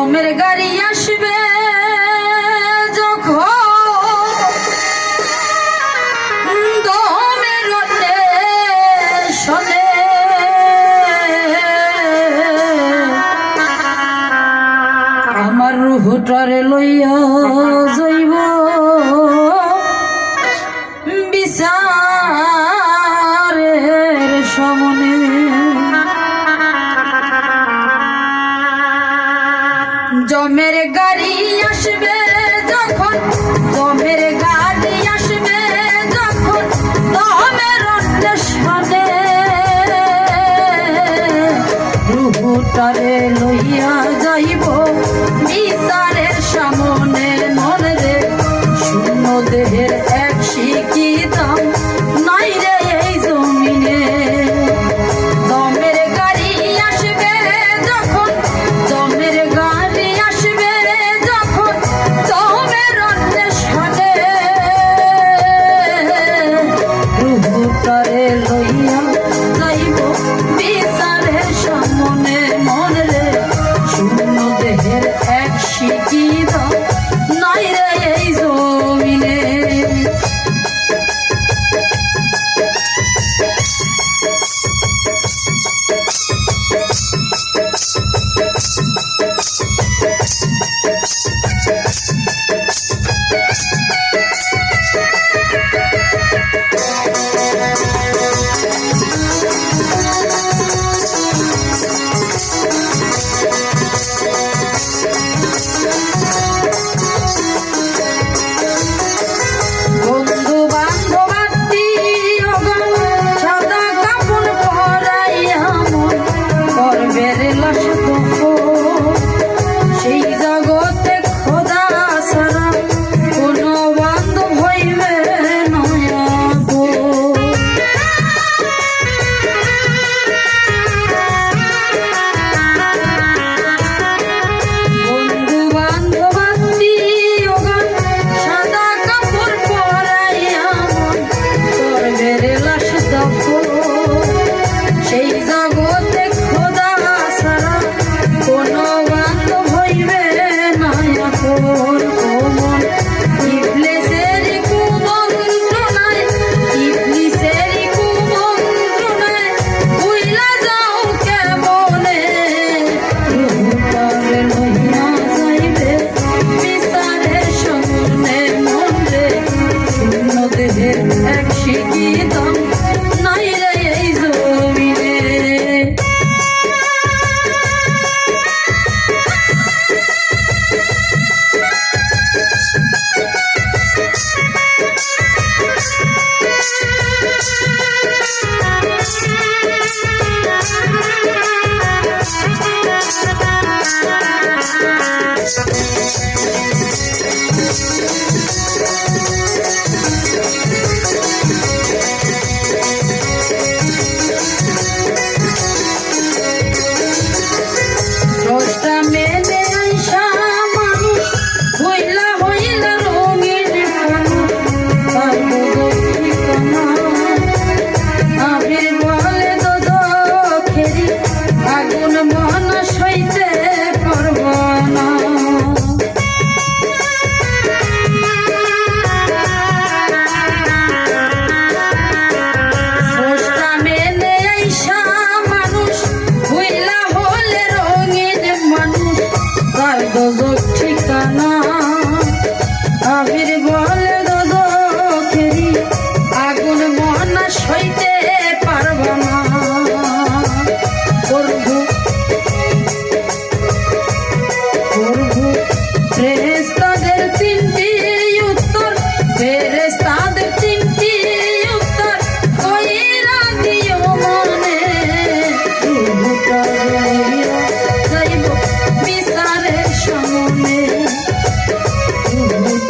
জমের গাড়ি আসবে আমার রুহুটারে লইয়া যাইব। জমের গাড়ি আসবে যখন জমের গাড়ি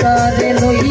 তারে লই